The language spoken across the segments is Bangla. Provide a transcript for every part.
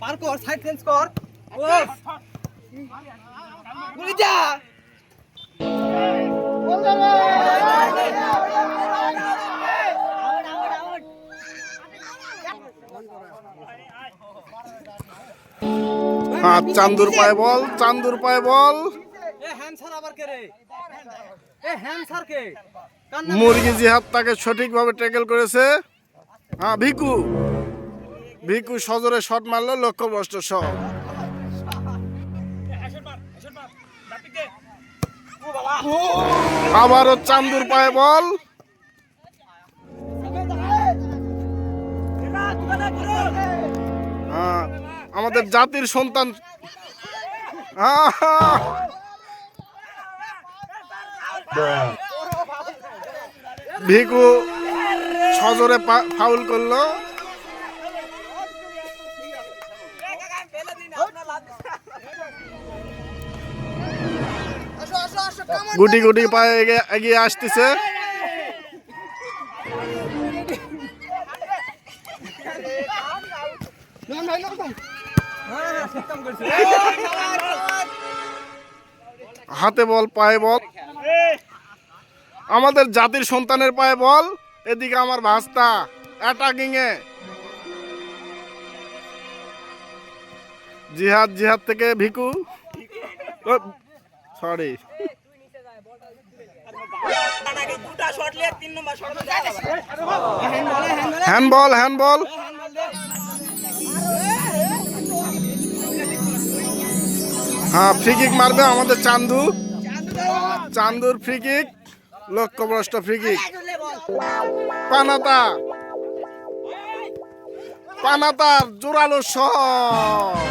পার সাইড চেঞ্জ কর। হ্যাঁ চান্দুর পায়ে বল চান্দুর পায়ে বল। মুরগি জিহাদ তাকে সঠিকভাবে ট্যাকেল করেছে। হ্যাঁ ভিকু। ভিকু সজরে শট মারলো লক্ষ্যভ্রষ্ট শট আবারও চান্দুর পায়ে বল। হ্যাঁ, আমাদের জাতির সন্তান! ভিকু সজরে পা- ফাউল করল। গুটি গুটি পায়ে এগে- এগিয়ে আসতেছে। হাতে বল, পায়ে বল। আমাদের জাতির সন্তানের পায়ে বল, এদিকে আমার ভাস্তা অ্যাটাকিং এ জিহাদ জিহাদ থেকে ভিকু। সরি হ্যান্ডবল হ্যান্ডবল হ্যাঁ ফ্রি কিক মারবে আমাদের চান্দু। চান্দুর ফ্রি কিক লক্ষ্যভ্রষ্ট ফ্রি কিক পানাতা। পানাতার জোরালো শট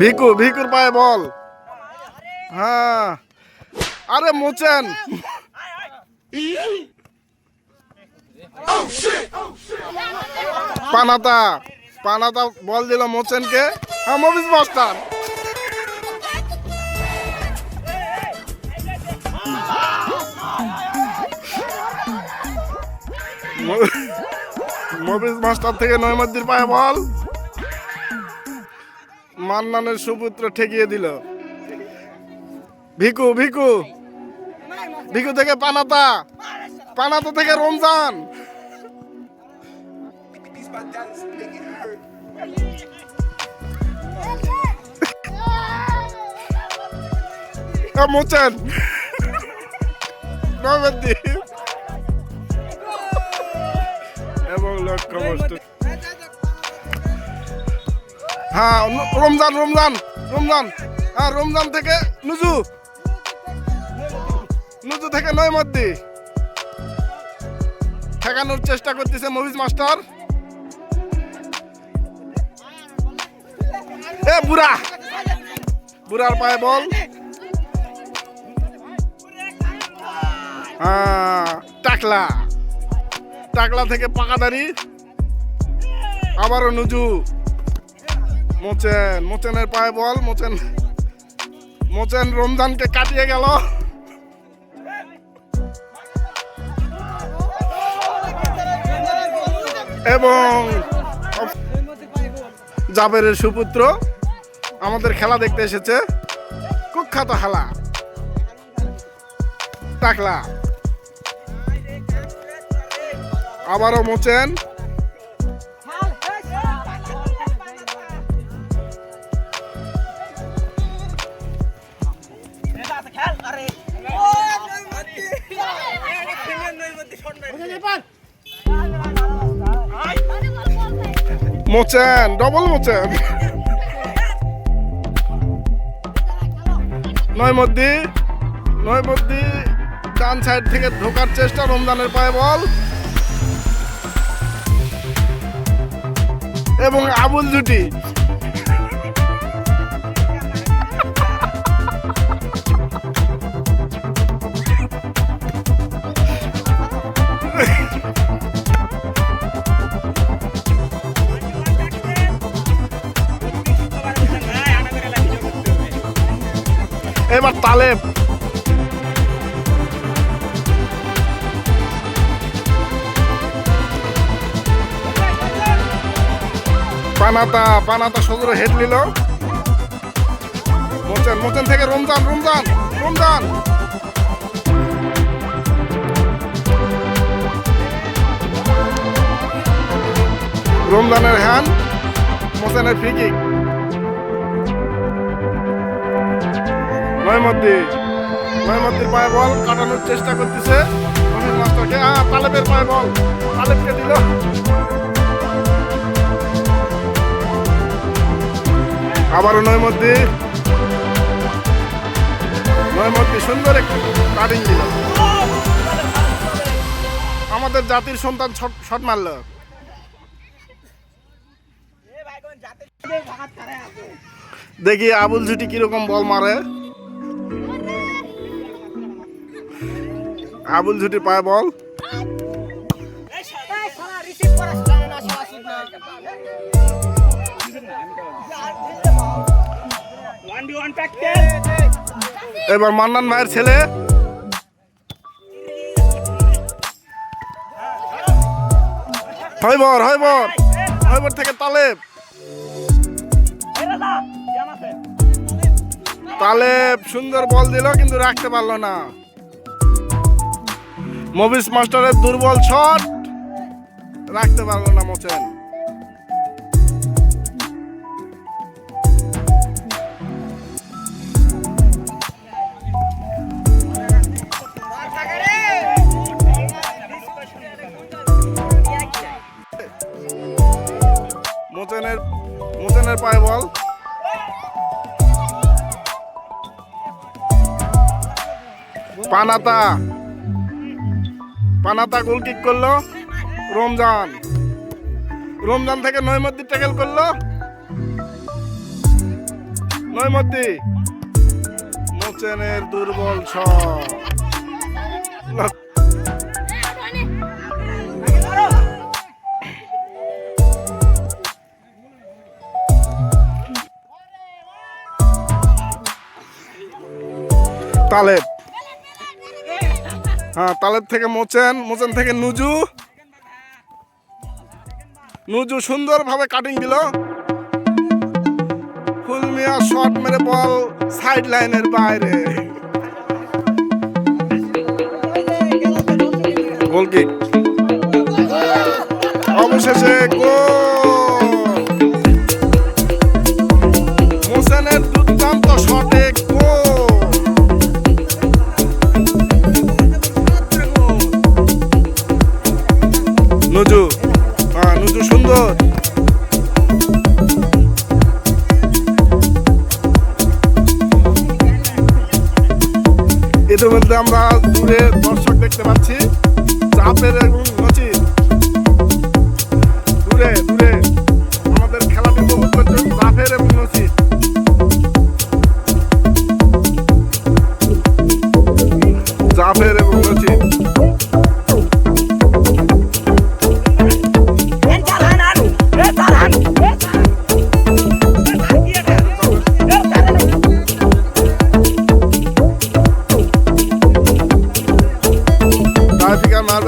ভিকু, ভিকুর পায়ে বল। হ্যাঁ। আরে মোচেন। পানাতা। পানাতা বল দিল মোচেনকে। হ্যাঁ মবিস মাস্টার। মবিস মাস্টার থেকে নয়মদ্দির পায়ে বল। মান্নানের সুপুত্র ঠেকিয়ে দিল। ভিকু ভিকু। ভিকু থেকে পানাতা। পানাতা থেকে রমজান। আ, মোচেন নয়মদ্দি এবং লক্ষ্য হ্যাঁ রমজান রমজান রমজান হ্যাঁ রমজান থেকে নুজু। নুজু থেকে নয়মদ্দি ঠেকানোর চেষ্টা করতেছে মহিজ মাস্টার। এ বুড়া। বুড়ার পায়ে বল। টাকলা। টাকলা থেকে পাকাদারি আবারও নুজু। মোচেন, মোচেনের পায়ে বল, মোচেন মোচেন রমজানকে কাটিয়ে গেল। এবং জাবেরের সুপুত্র আমাদের খেলা দেখতে এসেছে। কুখ্যাত হালা। টাকলা। আবারও মোচেন মোচেন ডবল মোচেন নয়মদ্দি নয়মদ্দি ডান সাইড থেকে ঢোকার চেষ্টা, রমজানের পায়ে বল। এবং আবুল জুটি পানাতা পানাতা সজোরে হেড নিল। মোচেন মোচেন থেকে রমজান রমজান রমজান। রমজানের হ্যান, মোচেনের ফ্রি কিক নয়মদ্দি নয়মদ্দির পায়ে বল কাটানোর চেষ্টা করতেছে। মাস্টারকে তালেবের পায়ে বল। তালেবকে দিল। আবারও নয় মধ্যে সুন্দর একটু কাটিং দিল। আমাদের জাতির সন্তান শট মারল দেখি আবুল ঝুটি কীরকম বল মারে। আবুল ঝুটি পায় বল। এবার মান্নান ভাইয়ের ছেলে। হইবর হইবর থেকে তালেব। তালেব সুন্দর বল দিল, কিন্তু রাখতে পারল না। মবিস মাস্টারের দুর্বল শট, রাখতে পারল না মোচেন। মোচেনের মোচেনের পায়ে বল। পানাতা। পানাতা গোল কিক করল রমজান। রমজান থেকে নৈমদ্দি ট্যাকেল করল। নৈমদ্দি। মোচেনের দুর্বল শট। তালেব। হ্যাঁ তালেব থেকে মোচেন মোচেন থেকে নুজু। নুজু সুন্দরভাবে কাটিং দিল। ফুলমিয়া শট মেরে বল সাইড লাইনের বাইরে। গোল কিক অবশেষে গোল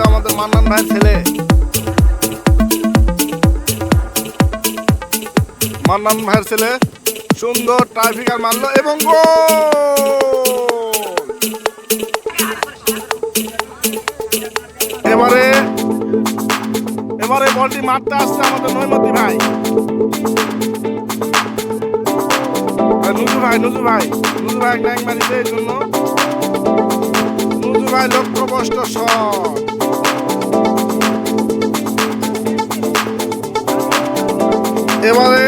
আমাদের মান্নান ভাইয়ের ছেলে। মান্নান ভাইয়ের ছেলে সুন্দর ট্রাফিকার মারলো এবং এবারে এবারে বলটি মারতে আসছে আমাদের নৈমতি ভাই। আর নুজু ভাই নুজু ভাই নুজু ভাই গ্যাং মারিছে এই জন্য। নুজু ভাই লক্ষ্যভ্রষ্ট শট। এবারে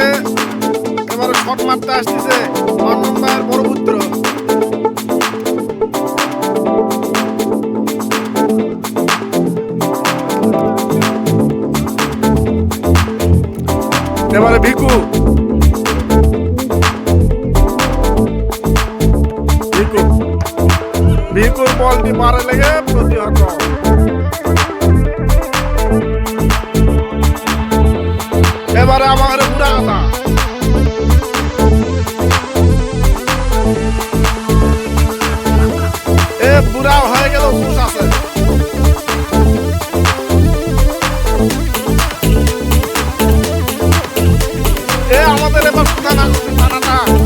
এবারে শট মারতে আসতেছে ভাইয়ের বড় এবারে ভিকু। ভিকু। ভিকুর বলটি মারে লেগে প্রতিহত। এবারে আমার এ বুড়া হয়ে গেল ঘুষ আছে। এ আমাদের এবার প্রধান আকর্ষণ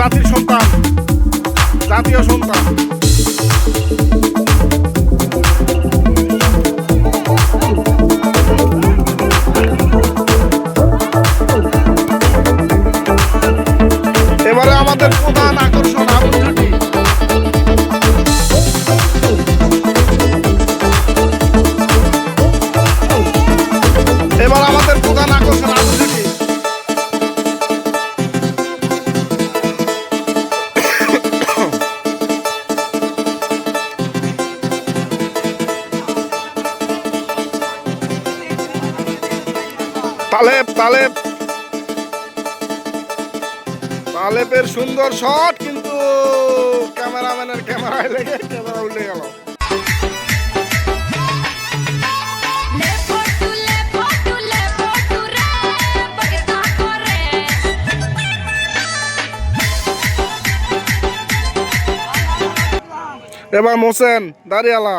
জাতির শট কিন্তু ক্যামেরাম্যানের ক্যামেরায় লেগে ক্যামেরা উল্টে গেল. এবার মোসেন দাঁড়িয়ালা